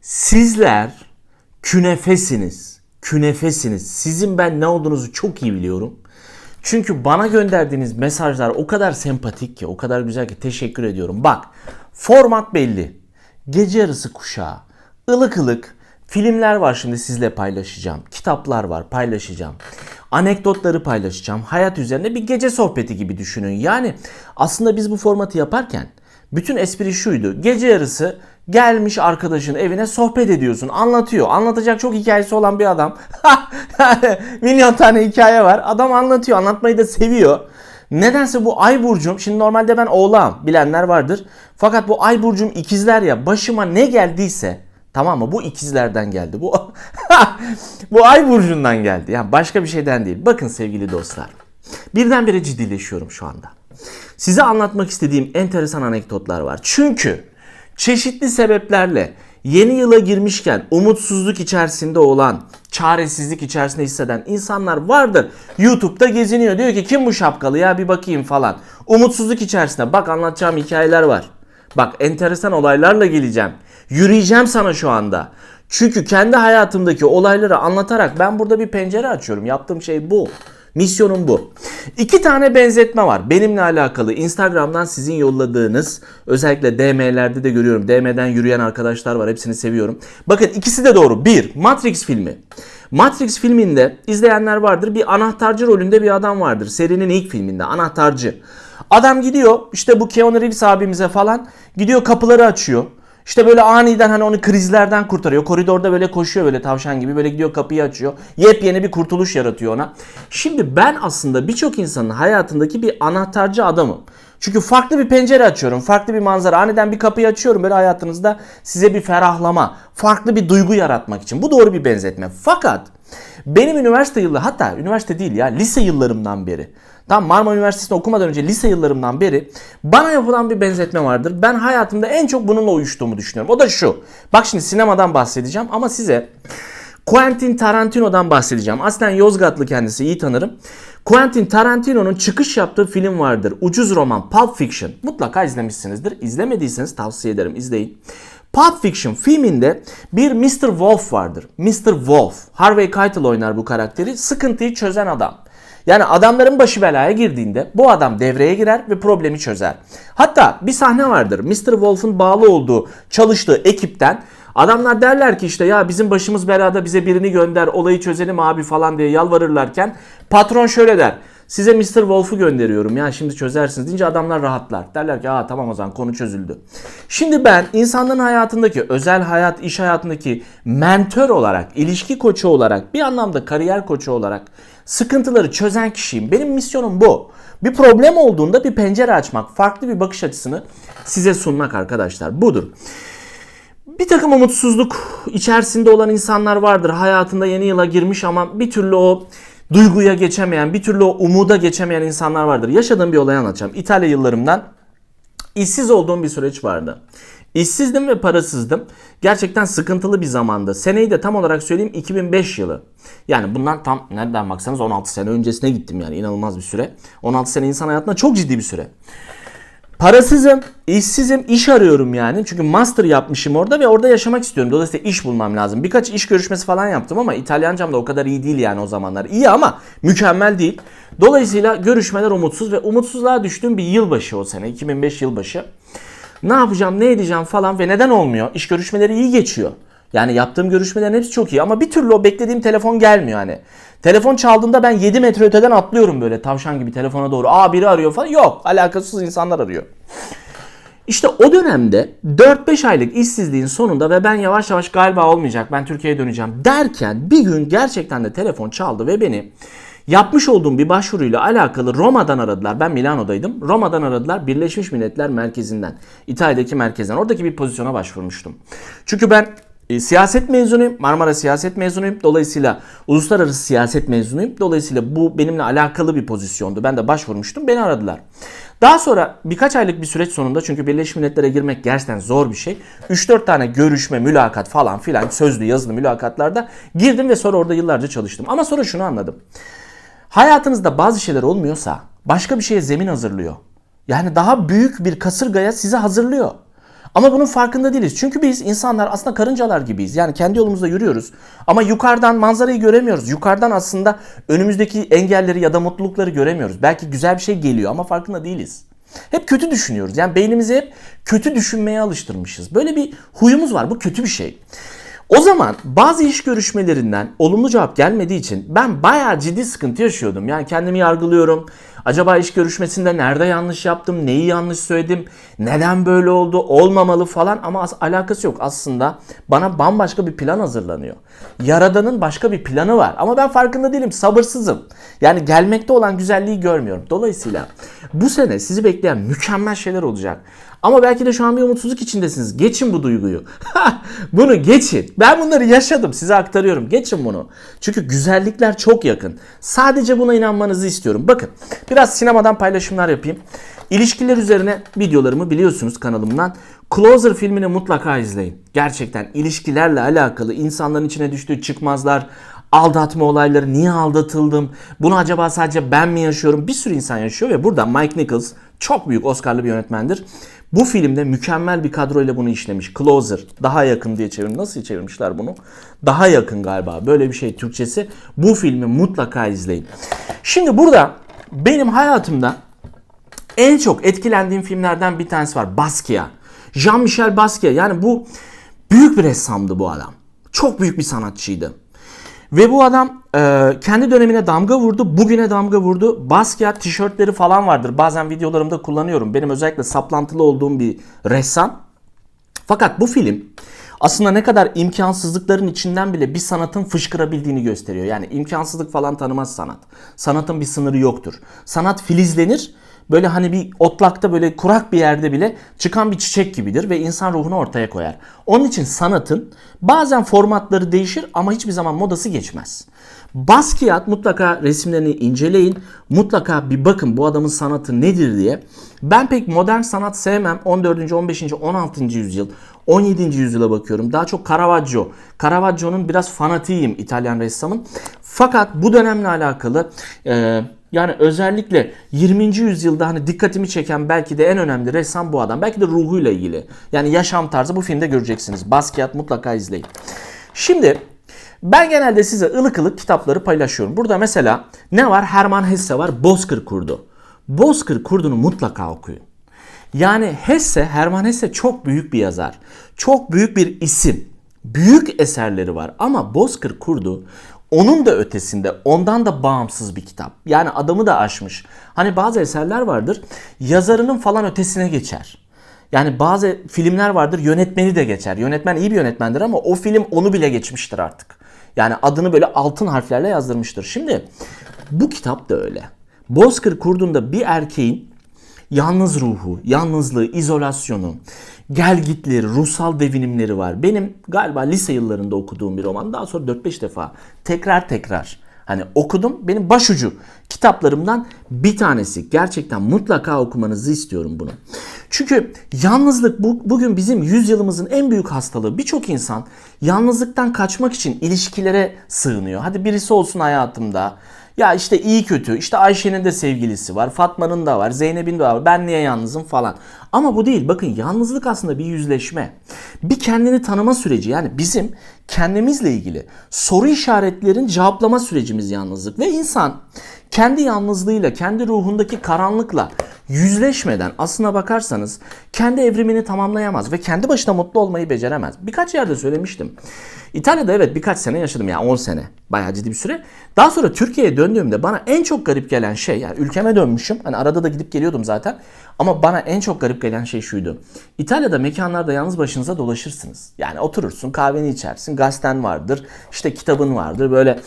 Sizler künefesiniz. Künefesiniz. Sizin ben ne olduğunuzu çok iyi biliyorum. Çünkü bana gönderdiğiniz mesajlar o kadar sempatik ki, o kadar güzel ki teşekkür ediyorum. Bak, format belli. Gece yarısı kuşağı, ılık ılık filmler var şimdi sizle paylaşacağım. Kitaplar var paylaşacağım. Anekdotları paylaşacağım. Hayat üzerine bir gece sohbeti gibi düşünün. Yani aslında biz bu formatı yaparken bütün espri şuydu. Gece yarısı gelmiş arkadaşın evine sohbet ediyorsun. Anlatıyor. Anlatacak çok hikayesi olan bir adam. milyon tane hikaye var. Adam anlatıyor. Anlatmayı da seviyor. Nedense bu ay burcum, şimdi normalde ben oğlağım bilenler vardır. Fakat bu ay burcum ikizler ya başıma ne geldiyse tamam mı bu ikizlerden geldi. Bu bu ay burcundan geldi. Yani başka bir şeyden değil. Bakın sevgili dostlar. Birdenbire ciddileşiyorum şu anda. Size anlatmak istediğim enteresan anekdotlar var. Çünkü çeşitli sebeplerle yeni yıla girmişken umutsuzluk içerisinde olan, çaresizlik içerisinde hisseden insanlar vardır. YouTube'da geziniyor. Diyor ki kim bu şapkalı ya bir bakayım falan. Umutsuzluk içerisinde. Bak anlatacağım hikayeler var. Bak enteresan olaylarla geleceğim. Yürüyeceğim sana şu anda. Çünkü kendi hayatımdaki olayları anlatarak ben burada bir pencere açıyorum. Yaptığım şey bu. Misyonum bu. İki tane benzetme var. Benimle alakalı Instagram'dan sizin yolladığınız özellikle DM'lerde de görüyorum. DM'den yürüyen arkadaşlar var. Hepsini seviyorum. Bakın ikisi de doğru. Bir, Matrix filmi. Matrix filminde izleyenler vardır. Bir anahtarcı rolünde bir adam vardır. Serinin ilk filminde anahtarcı. Adam gidiyor işte bu Keanu Reeves abimize falan gidiyor kapıları açıyor. İşte böyle aniden hani onu krizlerden kurtarıyor. Koridorda böyle koşuyor böyle tavşan gibi böyle gidiyor kapıyı açıyor. Yepyeni bir kurtuluş yaratıyor ona. Şimdi ben aslında birçok insanın hayatındaki bir anahtarcı adamım. Çünkü farklı bir pencere açıyorum. Farklı bir manzara. Aniden bir kapıyı açıyorum böyle hayatınızda size bir ferahlama, farklı bir duygu yaratmak için. Bu doğru bir benzetme. Fakat benim üniversite yılları hatta üniversite değil ya lise yıllarımdan beri Tam Marmara Üniversitesi'nde okumadan önce lise yıllarımdan beri bana yapılan bir benzetme vardır. Ben hayatımda en çok bununla uyuştuğumu düşünüyorum. O da şu. Bak şimdi sinemadan bahsedeceğim ama size Quentin Tarantino'dan bahsedeceğim. Aslen Yozgatlı kendisi iyi tanırım. Quentin Tarantino'nun çıkış yaptığı film vardır. Ucuz roman Pulp Fiction. Mutlaka izlemişsinizdir. İzlemediyseniz tavsiye ederim izleyin. Pulp Fiction filminde bir Mr. Wolf vardır. Mr. Wolf. Harvey Keitel oynar bu karakteri. Sıkıntıyı çözen adam. Yani adamların başı belaya girdiğinde bu adam devreye girer ve problemi çözer. Hatta bir sahne vardır. Mr. Wolf'un bağlı olduğu, çalıştığı ekipten adamlar derler ki işte ya bizim başımız belada bize birini gönder olayı çözelim abi falan diye yalvarırlarken patron şöyle der. Size Mr. Wolf'u gönderiyorum ya şimdi çözersiniz deyince adamlar rahatlar. Derler ki aa tamam o zaman konu çözüldü. Şimdi ben insanların hayatındaki özel hayat, iş hayatındaki mentor olarak, ilişki koçu olarak, bir anlamda kariyer koçu olarak sıkıntıları çözen kişiyim. Benim misyonum bu. Bir problem olduğunda bir pencere açmak, farklı bir bakış açısını size sunmak arkadaşlar. Budur. Bir takım umutsuzluk içerisinde olan insanlar vardır. Hayatında yeni yıla girmiş ama bir türlü o duyguya geçemeyen, bir türlü o umuda geçemeyen insanlar vardır. Yaşadığım bir olay anlatacağım. İtalya yıllarımdan işsiz olduğum bir süreç vardı. İşsizdim ve parasızdım. Gerçekten sıkıntılı bir zamanda. Seneyi de tam olarak söyleyeyim 2005 yılı. Yani bundan tam nereden baksanız 16 sene öncesine gittim yani inanılmaz bir süre. 16 sene insan hayatında çok ciddi bir süre. Parasızım, işsizim, iş arıyorum yani. Çünkü master yapmışım orada ve orada yaşamak istiyorum. Dolayısıyla iş bulmam lazım. Birkaç iş görüşmesi falan yaptım ama İtalyancam da o kadar iyi değil yani o zamanlar. İyi ama mükemmel değil. Dolayısıyla görüşmeler umutsuz ve umutsuzluğa düştüğüm bir yılbaşı o sene. 2005 yılbaşı. Ne yapacağım, ne edeceğim falan ve neden olmuyor? İş görüşmeleri iyi geçiyor. Yani yaptığım görüşmelerin hepsi çok iyi ama bir türlü o beklediğim telefon gelmiyor hani. Telefon çaldığında ben 7 metre öteden atlıyorum böyle tavşan gibi telefona doğru. Aa biri arıyor falan. Yok alakasız insanlar arıyor. İşte o dönemde 4-5 aylık işsizliğin sonunda ve ben yavaş yavaş galiba olmayacak ben Türkiye'ye döneceğim derken bir gün gerçekten de telefon çaldı ve beni yapmış olduğum bir başvuruyla alakalı Roma'dan aradılar. Ben Milano'daydım. Roma'dan aradılar Birleşmiş Milletler Merkezi'nden. İtalya'daki merkezden. Oradaki bir pozisyona başvurmuştum. Çünkü ben e, siyaset mezunuyum. Marmara siyaset mezunuyum. Dolayısıyla uluslararası siyaset mezunuyum. Dolayısıyla bu benimle alakalı bir pozisyondu. Ben de başvurmuştum. Beni aradılar. Daha sonra birkaç aylık bir süreç sonunda çünkü Birleşmiş Milletler'e girmek gerçekten zor bir şey. 3-4 tane görüşme, mülakat falan filan sözlü yazılı mülakatlarda girdim ve sonra orada yıllarca çalıştım. Ama sonra şunu anladım. Hayatınızda bazı şeyler olmuyorsa başka bir şeye zemin hazırlıyor. Yani daha büyük bir kasırgaya sizi hazırlıyor. Ama bunun farkında değiliz. Çünkü biz insanlar aslında karıncalar gibiyiz. Yani kendi yolumuzda yürüyoruz. Ama yukarıdan manzarayı göremiyoruz. Yukarıdan aslında önümüzdeki engelleri ya da mutlulukları göremiyoruz. Belki güzel bir şey geliyor ama farkında değiliz. Hep kötü düşünüyoruz. Yani beynimizi hep kötü düşünmeye alıştırmışız. Böyle bir huyumuz var. Bu kötü bir şey. O zaman bazı iş görüşmelerinden olumlu cevap gelmediği için ben bayağı ciddi sıkıntı yaşıyordum. Yani kendimi yargılıyorum. Acaba iş görüşmesinde nerede yanlış yaptım, neyi yanlış söyledim, neden böyle oldu, olmamalı falan ama as- alakası yok. Aslında bana bambaşka bir plan hazırlanıyor. Yaradanın başka bir planı var ama ben farkında değilim, sabırsızım. Yani gelmekte olan güzelliği görmüyorum. Dolayısıyla bu sene sizi bekleyen mükemmel şeyler olacak. Ama belki de şu an bir umutsuzluk içindesiniz. Geçin bu duyguyu. bunu geçin. Ben bunları yaşadım. Size aktarıyorum. Geçin bunu. Çünkü güzellikler çok yakın. Sadece buna inanmanızı istiyorum. Bakın biraz sinemadan paylaşımlar yapayım. İlişkiler üzerine videolarımı biliyorsunuz kanalımdan. Closer filmini mutlaka izleyin. Gerçekten ilişkilerle alakalı insanların içine düştüğü çıkmazlar, aldatma olayları, niye aldatıldım, bunu acaba sadece ben mi yaşıyorum? Bir sürü insan yaşıyor ve burada Mike Nichols çok büyük Oscar'lı bir yönetmendir. Bu filmde mükemmel bir kadroyla bunu işlemiş. Closer, daha yakın diye çevirmiş. Nasıl çevirmişler bunu? Daha yakın galiba. Böyle bir şey Türkçesi. Bu filmi mutlaka izleyin. Şimdi burada benim hayatımda en çok etkilendiğim filmlerden bir tanesi var. Basquiat. Jean-Michel Basquiat. Yani bu büyük bir ressamdı bu adam. Çok büyük bir sanatçıydı. Ve bu adam e, kendi dönemine damga vurdu, bugüne damga vurdu. Basquiat tişörtleri falan vardır. Bazen videolarımda kullanıyorum. Benim özellikle saplantılı olduğum bir ressam. Fakat bu film aslında ne kadar imkansızlıkların içinden bile bir sanatın fışkırabildiğini gösteriyor. Yani imkansızlık falan tanımaz sanat. Sanatın bir sınırı yoktur. Sanat filizlenir. Böyle hani bir otlakta böyle kurak bir yerde bile çıkan bir çiçek gibidir ve insan ruhunu ortaya koyar. Onun için sanatın bazen formatları değişir ama hiçbir zaman modası geçmez. Basquiat mutlaka resimlerini inceleyin. Mutlaka bir bakın bu adamın sanatı nedir diye. Ben pek modern sanat sevmem. 14. 15. 16. yüzyıl 17. yüzyıla bakıyorum. Daha çok Caravaggio. Caravaggio'nun biraz fanatiyim İtalyan ressamın. Fakat bu dönemle alakalı e, yani özellikle 20. yüzyılda hani dikkatimi çeken belki de en önemli ressam bu adam. Belki de ruhuyla ilgili. Yani yaşam tarzı bu filmde göreceksiniz. Basquiat mutlaka izleyin. Şimdi ben genelde size ılık ılık kitapları paylaşıyorum. Burada mesela ne var? Hermann Hesse var. Bozkır Kurdu. Bozkır Kurdu'nu mutlaka okuyun. Yani Hesse, Hermann Hesse çok büyük bir yazar. Çok büyük bir isim. Büyük eserleri var ama Bozkır Kurdu onun da ötesinde, ondan da bağımsız bir kitap. Yani adamı da aşmış. Hani bazı eserler vardır, yazarının falan ötesine geçer. Yani bazı filmler vardır, yönetmeni de geçer. Yönetmen iyi bir yönetmendir ama o film onu bile geçmiştir artık. Yani adını böyle altın harflerle yazdırmıştır. Şimdi bu kitap da öyle. Bozkır Kurdu'nda bir erkeğin yalnız ruhu, yalnızlığı, izolasyonu, gelgitleri, ruhsal devinimleri var. Benim galiba lise yıllarında okuduğum bir roman. Daha sonra 4-5 defa tekrar tekrar hani okudum. Benim başucu kitaplarımdan bir tanesi. Gerçekten mutlaka okumanızı istiyorum bunu. Çünkü yalnızlık bu, bugün bizim yüzyılımızın en büyük hastalığı. Birçok insan yalnızlıktan kaçmak için ilişkilere sığınıyor. Hadi birisi olsun hayatımda. Ya işte iyi kötü. İşte Ayşe'nin de sevgilisi var. Fatma'nın da var. Zeynep'in de var. Ben niye yalnızım falan. Ama bu değil. Bakın yalnızlık aslında bir yüzleşme. Bir kendini tanıma süreci. Yani bizim kendimizle ilgili soru işaretlerin cevaplama sürecimiz yalnızlık. Ve insan kendi yalnızlığıyla, kendi ruhundaki karanlıkla yüzleşmeden aslına bakarsanız kendi evrimini tamamlayamaz ve kendi başına mutlu olmayı beceremez. Birkaç yerde söylemiştim. İtalya'da evet birkaç sene yaşadım yani 10 sene. Bayağı ciddi bir süre. Daha sonra Türkiye'ye döndüğümde bana en çok garip gelen şey yani ülkeme dönmüşüm. Hani arada da gidip geliyordum zaten. Ama bana en çok garip gelen şey şuydu. İtalya'da mekanlarda yalnız başınıza dolaşırsınız. Yani oturursun kahveni içersin gazeten vardır işte kitabın vardır böyle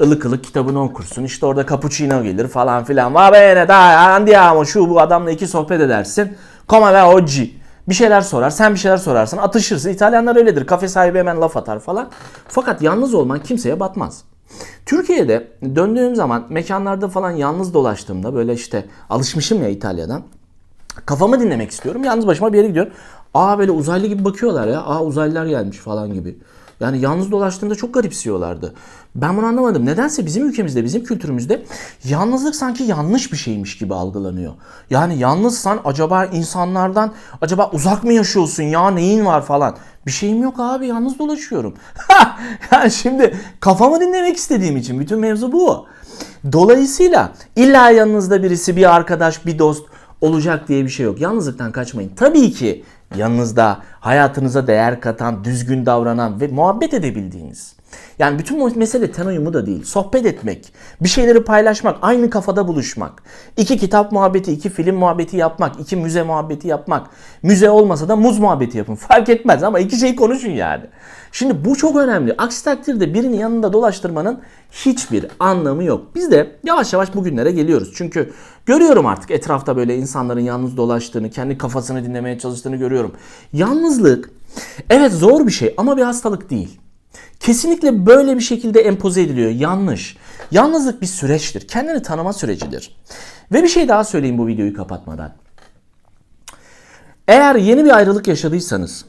ılık ılık kitabını okursun. İşte orada cappuccino gelir falan filan. Va bene dai andiamo şu bu adamla iki sohbet edersin. Come va oggi. Bir şeyler sorar, sen bir şeyler sorarsın, atışırsın. İtalyanlar öyledir. Kafe sahibi hemen laf atar falan. Fakat yalnız olman kimseye batmaz. Türkiye'de döndüğüm zaman mekanlarda falan yalnız dolaştığımda böyle işte alışmışım ya İtalya'dan. Kafamı dinlemek istiyorum. Yalnız başıma bir yere gidiyorum. Aa böyle uzaylı gibi bakıyorlar ya. Aa uzaylılar gelmiş falan gibi. Yani yalnız dolaştığında çok garipsiyorlardı. Ben bunu anlamadım. Nedense bizim ülkemizde, bizim kültürümüzde yalnızlık sanki yanlış bir şeymiş gibi algılanıyor. Yani yalnızsan acaba insanlardan acaba uzak mı yaşıyorsun ya neyin var falan. Bir şeyim yok abi yalnız dolaşıyorum. yani şimdi kafamı dinlemek istediğim için bütün mevzu bu. Dolayısıyla illa yanınızda birisi, bir arkadaş, bir dost olacak diye bir şey yok. Yalnızlıktan kaçmayın. Tabii ki yanınızda hayatınıza değer katan, düzgün davranan ve muhabbet edebildiğiniz. Yani bütün mesele ten uyumu da değil. Sohbet etmek, bir şeyleri paylaşmak, aynı kafada buluşmak. iki kitap muhabbeti, iki film muhabbeti yapmak, iki müze muhabbeti yapmak. Müze olmasa da muz muhabbeti yapın. Fark etmez ama iki şey konuşun yani. Şimdi bu çok önemli. Aksi takdirde birini yanında dolaştırmanın hiçbir anlamı yok. Biz de yavaş yavaş bugünlere geliyoruz. Çünkü görüyorum artık etrafta böyle insanların yalnız dolaştığını, kendi kafasını dinlemeye çalıştığını görüyorum. Yalnızlık evet zor bir şey ama bir hastalık değil. Kesinlikle böyle bir şekilde empoze ediliyor. Yanlış. Yalnızlık bir süreçtir. Kendini tanıma sürecidir. Ve bir şey daha söyleyeyim bu videoyu kapatmadan. Eğer yeni bir ayrılık yaşadıysanız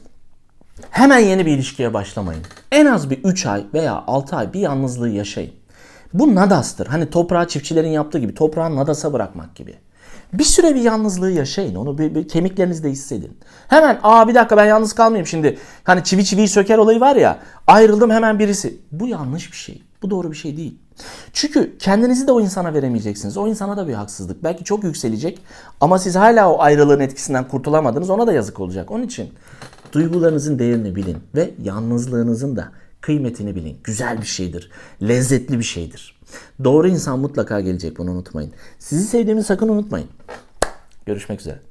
hemen yeni bir ilişkiye başlamayın. En az bir 3 ay veya 6 ay bir yalnızlığı yaşayın. Bu nadastır. Hani toprağı çiftçilerin yaptığı gibi toprağı nadasa bırakmak gibi. Bir süre bir yalnızlığı yaşayın. Onu bir, bir kemiklerinizde hissedin. Hemen aa bir dakika ben yalnız kalmayayım şimdi. Hani çivi çiviyi söker olayı var ya. Ayrıldım hemen birisi. Bu yanlış bir şey. Bu doğru bir şey değil. Çünkü kendinizi de o insana veremeyeceksiniz. O insana da bir haksızlık. Belki çok yükselecek ama siz hala o ayrılığın etkisinden kurtulamadınız. Ona da yazık olacak. Onun için duygularınızın değerini bilin ve yalnızlığınızın da kıymetini bilin. Güzel bir şeydir. Lezzetli bir şeydir. Doğru insan mutlaka gelecek bunu unutmayın. Sizi sevdiğimi sakın unutmayın. Görüşmek üzere.